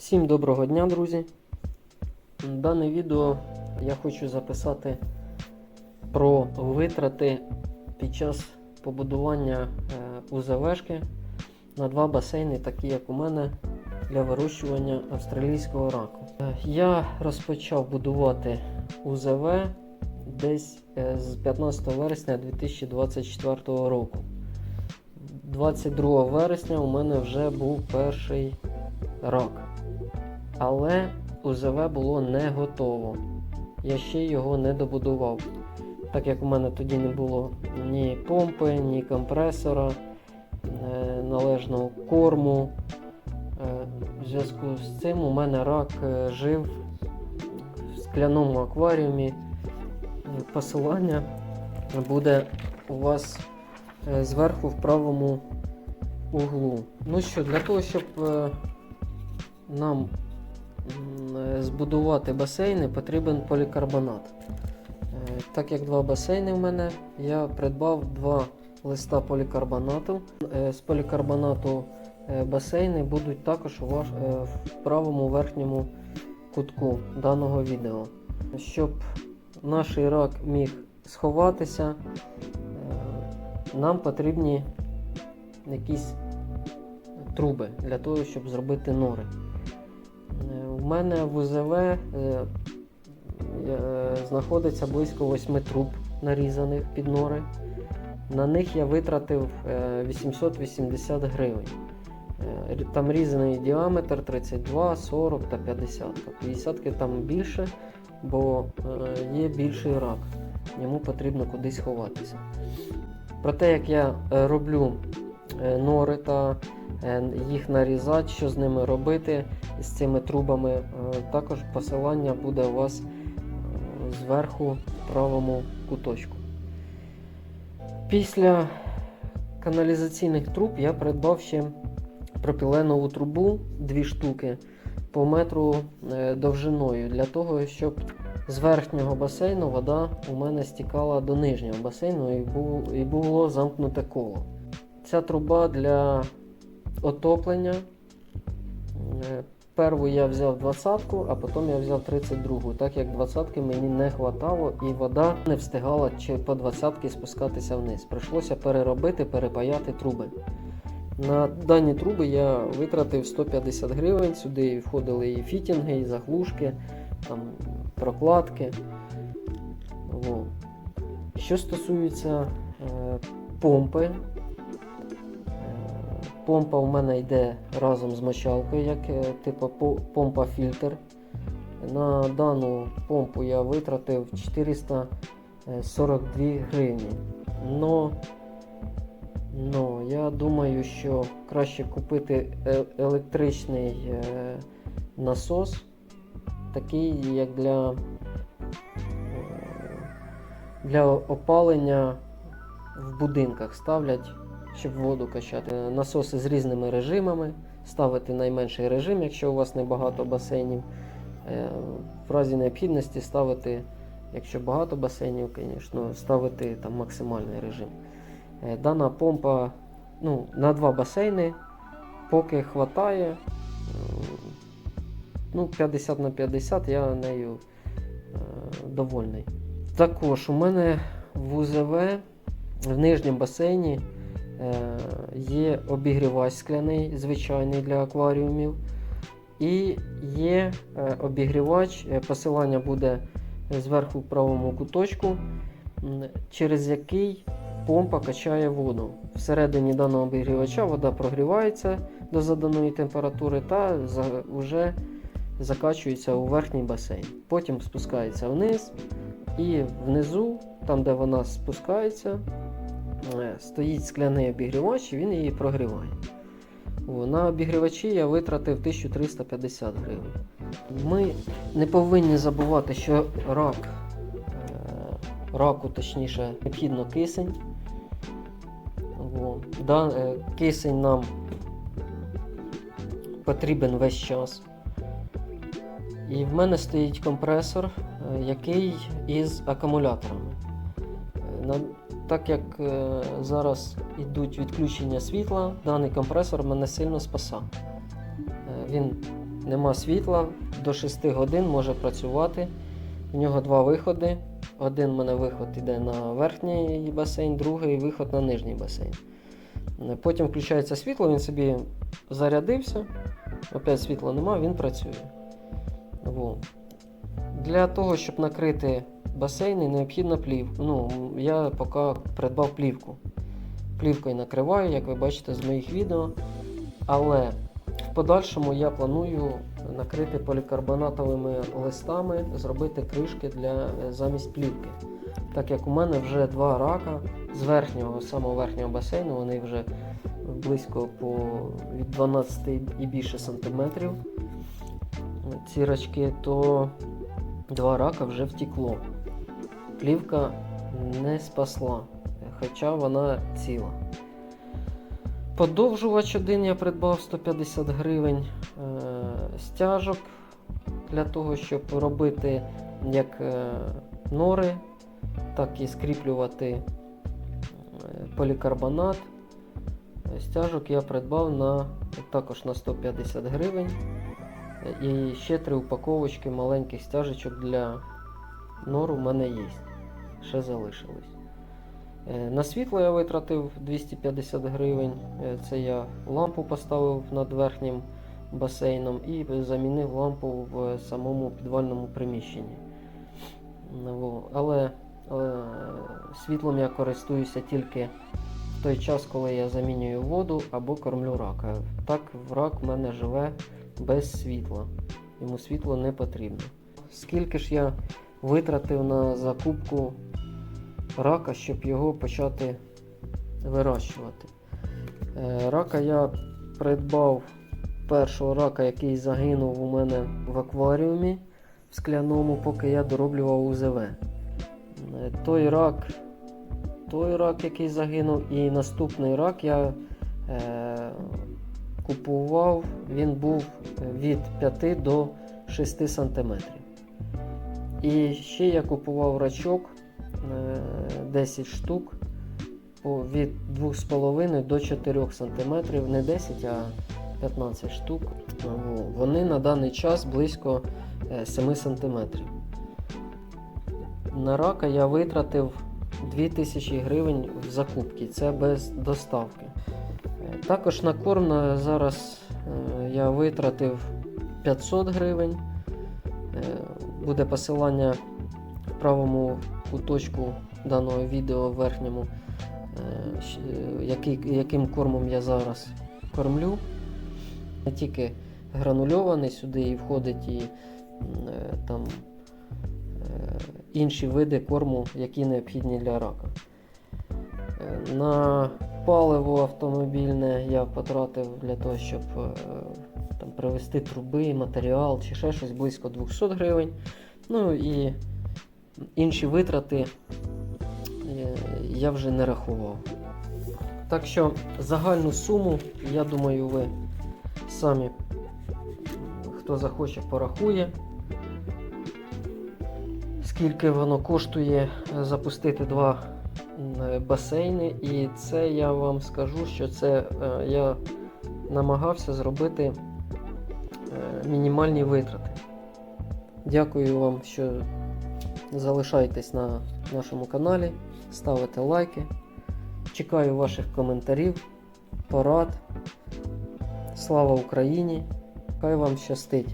Всім доброго дня, друзі. Дане відео я хочу записати про витрати під час побудування е, УЗВшки на два басейни, такі як у мене, для вирощування австралійського раку. Е, Я розпочав будувати УЗВ десь е, з 15 вересня 2024 року. 22 вересня у мене вже був перший рак. Але УЗВ було не готово. Я ще його не добудував. Так як у мене тоді не було ні помпи, ні компресора, е, належного корму. Е, В зв'язку з цим у мене рак е, жив в скляному акваріумі. Посилання буде у вас зверху в правому углу. Ну що, для того, щоб нам збудувати басейни, потрібен полікарбонат. Е, Так як два басейни в мене, я придбав два листа полікарбонату. Е, З полікарбонату е, басейни будуть також е, в правому верхньому кутку даного відео. Щоб наш рак міг сховатися, е, нам потрібні якісь труби для того, щоб зробити нори. Е, мене в УЗВ е, е, знаходиться близько 8 труб нарізаних під нори. На них я витратив е, 880 гривень. Е, Там різний діаметр 32, 40 та 50. 50 там більше, бо е, є більший рак. Йому потрібно кудись ховатися. Про те, як я е, роблю е, нори та е, їх нарізати, що з ними робити з цими трубами, е, також посилання буде у вас е, зверху в правому куточку. Після каналізаційних труб я придбав ще пропіленову трубу, дві штуки по метру е, довжиною, для того, щоб з верхнього басейну вода у мене стікала до нижнього басейну і було замкнуте коло. Ця труба для отоплення. Перву я взяв 20-ку, а потім я взяв 32-гу, так як 20-ки мені не хватало і вода не встигала чи по 20-ки спускатися вниз. Прийшлося переробити, перепаяти труби. На дані труби я витратив 150 гривень. Сюди входили і фітінги, і заглушки, там, прокладки. Во. Що стосується е, помпи, помпа у мене йде разом з мочалкою, як е, типу помпа-фільтр. На дану помпу я витратив 442 гривні. Но, но я думаю, що краще купити е- електричний е, насос, такий як для, е, для опалення в будинках ставлять, щоб воду качати. Е, Насоси з різними режимами. Ставити найменший режим, якщо у вас небагато басейнів. Е, В разі необхідності ставити, якщо багато басейнів, звісно, ставити там максимальний режим. Е, Дана помпа ну, на два басейни, поки хватає. Ну, 50 на 50 я нею довольний. Також у мене в УЗВ в нижньому басейні є обігрівач скляний, звичайний для акваріумів. І є е, обігрівач, е, посилання буде зверху в правому куточку, через який помпа качає воду. Всередині даного обігрівача вода прогрівається до заданої температури та вже закачується у верхній басейн. Потім спускається вниз, і внизу, там де вона спускається, е, стоїть скляний обігрівач і він її прогріває. На обігрівачі я витратив 1350 гривень. Ми не повинні забувати, що рак, е, раку, точніше, необхідно кисень. Е, кисень нам потрібен весь час. І в мене стоїть компресор, е, який із акумуляторами. Так як е, зараз йдуть відключення світла, даний компресор мене сильно спасав. Е, він нема світла, до 6 годин може працювати. У нього два виходи. Один в мене виход йде на верхній басейн, другий виход на нижній басейн. Е, Потім включається світло, він собі зарядився. Опять світла нема, він працює. Во. Для того, щоб накрити басейни, необхідна плівка. Ну, я поки придбав плівку. Плівкою накриваю, як ви бачите з моїх відео. Але в подальшому я планую накрити полікарбонатовими листами, зробити кришки для е, замість плівки. Так як у мене вже два рака з верхнього, самого верхнього басейну, вони вже близько по від 12 і більше сантиметрів. Ці рачки, то два рака вже втекло. Плівка не спасла, хоча вона ціла. Подовжувач один я придбав 150 гривень. Е, стяжок для того, щоб робити як е, нори, так і скріплювати е, полікарбонат. Стяжок я придбав на, також на 150 гривень. І ще три упаковочки маленьких стяжечок для нору в мене є. Ще залишилось. Е, На світло я витратив 250 гривень. Е, Це я лампу поставив над верхнім басейном і замінив лампу в самому підвальному приміщенні. Але е, світлом я користуюся тільки в той час, коли я замінюю воду або кормлю рака. Так рак в мене живе без світла. Йому світло не потрібно. Скільки ж я витратив на закупку рака, щоб його почати вирощувати? Е, Рака я придбав першого рака, який загинув у мене в акваріумі в скляному, поки я дороблював УЗВ. Е, Той рак, той рак, який загинув, і наступний рак я е, купував, він був від 5 до 6 см. І ще я купував рачок 10 штук від 2,5 до 4 см, не 10, а 15 штук. Вони на даний час близько е, 7 см. На рака я витратив 2000 гривень в закупці, це без доставки. Е, Також на корм зараз е, я витратив 500 гривень. Е, Буде посилання в правому куточку даного відео в верхньому, е, який, яким кормом я зараз кормлю. Не тільки гранульований, сюди і входить і е, там, е, інші види корму, які необхідні для рака. Е, На паливо автомобільне я потратив для того, щоб е, там, привезти труби, матеріал чи ще щось близько 200 гривень. Ну і інші витрати е, я вже не рахував. Так що загальну суму, я думаю, ви самі, хто захоче, порахує, скільки воно коштує запустити два басейни. І це я вам скажу, що це е, я намагався зробити е, мінімальні витрати. Дякую вам, що залишаєтесь на нашому каналі, ставите лайки. Чекаю ваших коментарів, порад. Слава Україні! Хай вам щастить!